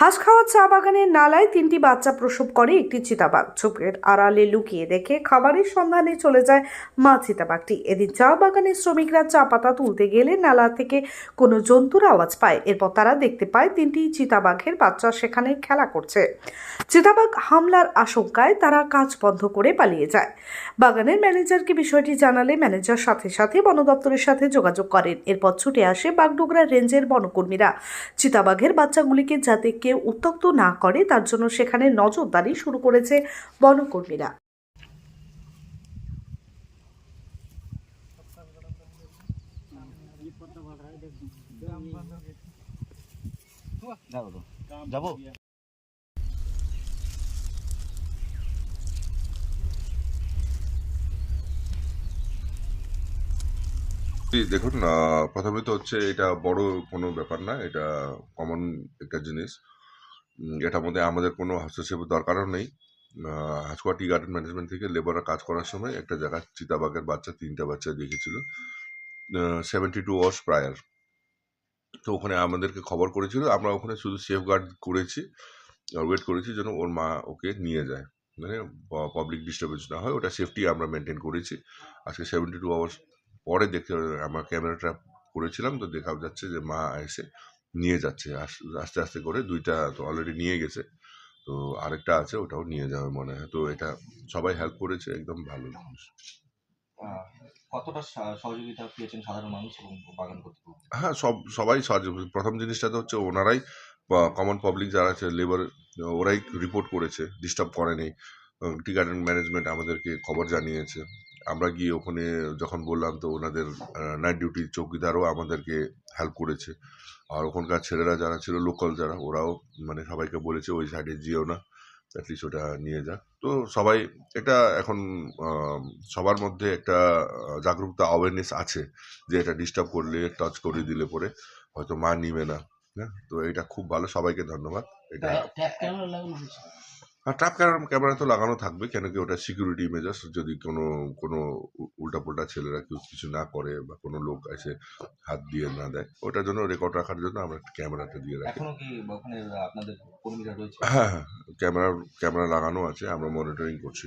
হাঁসখাওয়া চা বাগানের নালায় তিনটি বাচ্চা প্রসব করে একটি চিতাবাঘ। ঝোপের আড়ালে লুকিয়ে দেখে খাবারের সন্ধানে চলে যায় মা চিতাবাঘটি। এদিন চা বাগানের শ্রমিকরা চা পাতা তুলতে গেলে নালা থেকে কোনো জন্তুর আওয়াজ পায়। এরপর তারা দেখতে পায় তিনটি চিতাবাঘের বাচ্চা সেখানে খেলা করছে। চিতাবাঘ হামলার আশঙ্কায় তারা কাজ বন্ধ করে পালিয়ে যায়। বাগানের ম্যানেজারকে বিষয়টি জানালে ম্যানেজার সাথে সাথে বন দপ্তরের সাথে যোগাযোগ করেন। এরপর ছুটে আসে বাগডোগরা রেঞ্জের বনকর্মীরা। চিতাবাঘের বাচ্চাগুলিকে যাতে কেউ উত্তক্ত না করে তার জন্য সেখানে নজরদারি শুরু করেছে বনকর্মীরা। যাব। দেখুন প্রথমে তো হচ্ছে এটা বড় কোনো ব্যাপার না এটা কমন একটা জিনিস। এটার মধ্যে আমাদের কোনো হস্তক্ষেপের দরকারও নেই। হাসকুয়া টি গার্ডেন ম্যানেজমেন্ট থেকে লেবাররা কাজ করার সময় একটা জায়গায় চিতাবাঘের বাচ্চা, তিনটা বাচ্চা দেখেছিল। সেভেন্টি টু আওয়ার্স প্রায়ার তো ওখানে আমাদেরকে খবর করেছিল, আমরা ওখানে শুধু সেফ গার্ড করেছি ওয়েট করেছি যেন ওর মা ওকে নিয়ে যায়। মানে পাবলিক ডিস্টার্বেন্স না হয়, ওটা সেফটি আমরা মেনটেন করেছি। আজকে সেভেন্টি টু আওয়ার্স পরে দেখতে, আমার ক্যামেরাটা করেছিলাম, তো দেখা যাচ্ছে যে মা এসে নিয়ে যাচ্ছে। আস্তে আস্তে করে দুইটা তো অলরেডি নিয়ে গেছে। তো আরেকটা আছে ওটাও নিয়ে যাবে মনে হয়। তো এটা সবাই হেল্প করেছে একদম ভালো জিনিস। কতটা সহযোগিতা পেয়েছেন সাধারণ মানুষ এবং বাগান কর্তৃপক্ষ? হ্যাঁ সব সবাই সাহায্য প্রথম জিনিসটা তো হচ্ছে ওনারাই কমন পাবলিক যারা আছে লেবার ওরাই রিপোর্ট করেছে ডিস্টার্ব করেনি। টি গার্ডেন ম্যানেজমেন্ট আমাদেরকে খবর জানিয়েছে। আমরা গিয়ে ওখানে যখন বললাম তো ওনাদের নাইট ডিউটি চৌকিদারও আমাদেরকে হেল্প করেছে। আর ওখানকার ছেলেরা যারা ছিল লোকাল যারা, ওরাও মানে সবাইকে বলেছে, ওই সাইডে যেও না অ্যাটলিস্ট ওটা নিয়ে যা। তো সবাই এটা এখন সবার মধ্যে একটা জাগরুকতা অ্যাওয়ারনেস আছে যে এটা ডিস্টার্ব করলে টাচ করে দিলে পরে হয়তো মা নিবে না। হ্যাঁ তো এটা খুব ভালো, সবাইকে ধন্যবাদ। এটা আর ট্র্যাপ ক্যামেরা ক্যামেরা তো লাগানো থাকবে কেন কি ওটা সিকিউরিটি মেজার্স যদি কোনো কোনো উল্টাপোল্টা ছেলেরা কেউ কিছু না করে বা কোনো লোক এসে হাত দিয়ে না দেয় ওটার জন্য রেকর্ড রাখার জন্য আমরা ক্যামেরাটা দিয়ে রাখি। হ্যাঁ হ্যাঁ ক্যামেরা ক্যামেরা লাগানো আছে আমরা মনিটরিং করছি।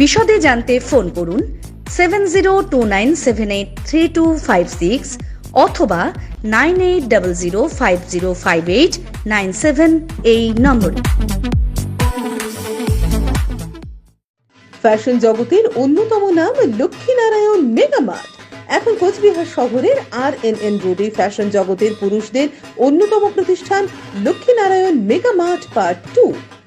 বিশদে জানতে ফোন করুন seven zero two nine seven eight three two five six অথবা nine eight double zero five zero five eight nine seven এই নম্বরে। ফ্যাশন জগতের অন্যতম নাম লক্ষ্মীনারায়ণ মেগামার্ট এখন কোচবিহার শহরের আর এন এন রোডে ফ্যাশন জগতের পুরুষদের অন্যতম প্রতিষ্ঠান লক্ষ্মীনারায়ণ মেগামার্ট পার্ট টু।